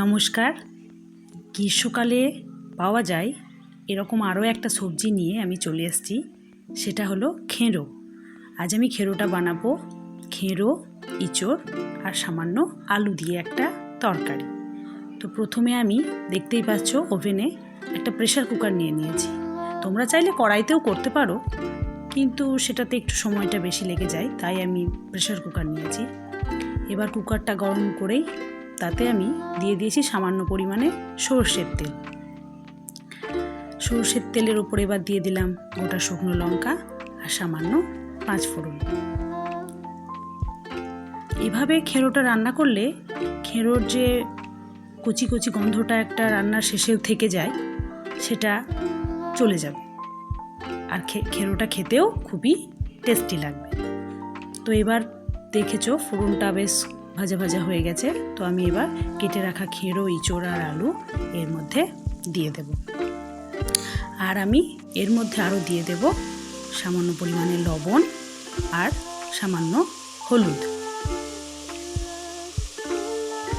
নমস্কার। গ্রীষ্মকালে পাওয়া যায় এরকম আরও একটা সবজি নিয়ে আমি চলে এসেছি, সেটা হলো খেঁড়ো। আজ আমি খেঁড়োটা বানাবো, খেঁড়ো, ইঁচড় আর সামান্য আলু দিয়ে একটা তরকারি। তো প্রথমে আমি দেখতেই পাচ্ছ ওভেনে একটা প্রেশার কুকার নিয়ে নিয়েছি। তোমরা চাইলে কড়াইতেও করতে পারো, কিন্তু সেটাতে একটু সময়টা বেশি লেগে যায়, তাই আমি প্রেশার কুকার নিয়েছি। এবার কুকারটা গরম করেই তাতে আমি দিয়ে দিয়েছি সামান্য পরিমাণে সর্ষের তেল। সর্ষের তেলের ওপর এবার দিয়ে দিলাম গোটা শুকনো লঙ্কা আর সামান্য পাঁচ ফোড়ন। এভাবে খেরোটা রান্না করলে খেরোর যে কচি কচি গন্ধটা একটা রান্নার শেষেও থেকে যায়, সেটা চলে যাবে। আর খেরোটা খেতেও খুবই টেস্টি লাগবে। তো এবার দেখেছ ফোড়নটা বেশ ভাজা ভাজা হয়ে গেছে। তো আমি এবার কেটে রাখা খেরো ইঁচড় আর আলু এর মধ্যে দিয়ে দেব। আর আমি এর মধ্যে আরও দিয়ে দেব সামান্য পরিমাণে লবণ আর সামান্য হলুদ।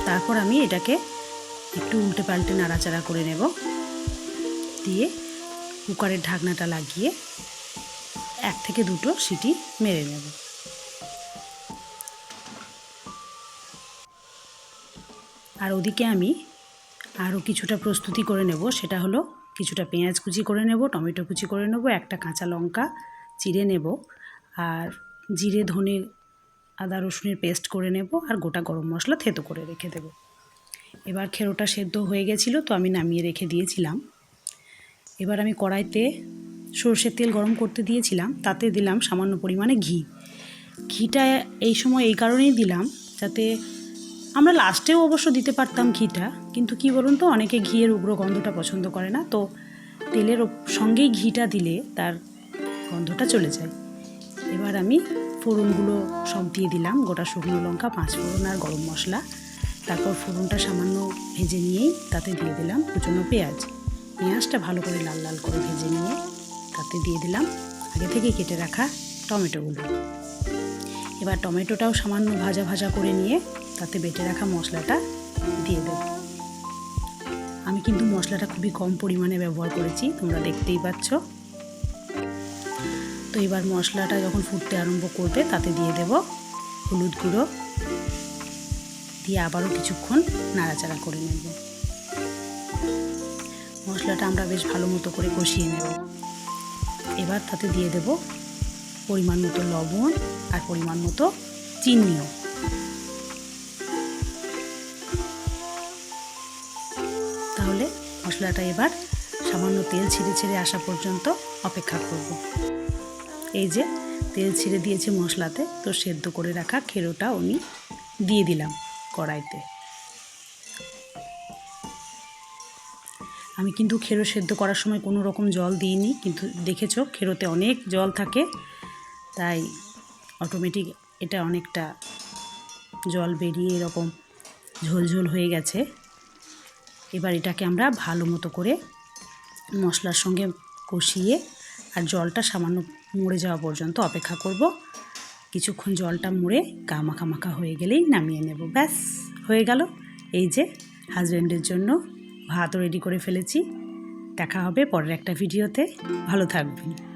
তারপর আমি এটাকে একটু উল্টে পাল্টে নাড়াচাড়া করে নেব। দিয়ে কুকারের ঢাকনাটা লাগিয়ে এক থেকে দুটো সিটি মেরে নেব। আর ওদিকে আমি আরও কিছুটা প্রস্তুতি করে নেব। সেটা হলো কিছুটা পেঁয়াজ কুচি করে নেব, টমেটো কুচি করে নেব, একটা কাঁচা লঙ্কা চিড়ে নেব আর জিরে, ধনে, আদা, রসুনের পেস্ট করে নেব আর গোটা গরম মশলা থেতো করে রেখে দেব। এবার খেরোটা সেদ্ধ হয়ে গেছিল তো আমি নামিয়ে রেখে দিয়েছিলাম। এবার আমি কড়াইতে সর্ষের তেল গরম করতে দিয়েছিলাম, তাতে দিলাম সামান্য পরিমাণে ঘি। ঘিটা এই সময় এই কারণেই দিলাম যাতে আমরা লাস্টেও অবশ্য দিতে পারতাম ঘিটা, কিন্তু কি বলুন তো, অনেকে ঘিয়ের উগ্র গন্ধটা পছন্দ করে না, তো তেলের সঙ্গেই ঘিটা দিলে তার গন্ধটা চলে যায়। এবার আমি ফোড়নগুলো সব দিয়ে দিলাম, গোটা শুকনো লঙ্কা, পাঁচ ফোড়ন আর গরম মশলা। তারপর ফোড়নটা সামান্য ভেজে নিয়েই তাতে দিয়ে দিলাম কুচনো পেঁয়াজ। পেঁয়াজটা ভালো করে লাল লাল করে ভেজে নিয়ে তাতে দিয়ে দিলাম আগে থেকে কেটে রাখা টমেটোগুলো। এবার টমেটোটাও সামান্য ভাজা ভাজা করে নিয়ে তাতে বেটে রাখা মশলাটা দিয়ে দেব। আমি কিন্তু মশলাটা খুবই কম পরিমাণে ব্যবহার করেছি, তোমরা দেখতেই পাচ্ছ। তো এবার মশলাটা যখন ফুটতে আরম্ভ করবে, তাতে দিয়ে দেব হলুদ গুঁড়ো। দিয়ে আবারও কিছুক্ষণ নাড়াচাড়া করে নেব। মশলাটা আমরা বেশ ভালো মতো করে কষিয়ে নেব। এবার তাতে দিয়ে দেব পরিমাণ মতো লবণ আর পরিমাণ মতো চিনিও। তাহলে মশলাটা এবার সামান্য তেল ছিঁড়ে ছিঁড়ে আসা পর্যন্ত অপেক্ষা করব। এই যে তেল ছিঁড়ে দিয়েছে মশলাতে, তো সেদ্ধ করে রাখা খেরোটা উনি দিয়ে দিলাম কড়াইতে। আমি কিন্তু খেরো সেদ্ধ করার সময় কোনো রকম জল দিইনি, কিন্তু দেখেছ খেরোতে অনেক জল থাকে, তাই অটোমেটিক এটা অনেকটা জল বেরিয়ে এরকম ঝোলঝোল হয়ে গেছে। এবার এটাকে আমরা ভালো মতো করে মশলার সঙ্গে কষিয়ে আর জলটা সামান্য মরে যাওয়া পর্যন্ত অপেক্ষা করব। কিছুক্ষণ জলটা মুড়ে গা মাখা মাখা হয়ে গেলেই নামিয়ে নেব। ব্যাস, হয়ে গেল। এই যে হাজব্যান্ডের জন্য ভাতও রেডি করে ফেলেছি। দেখা হবে পরের একটা ভিডিওতে। ভালো থাকবেন।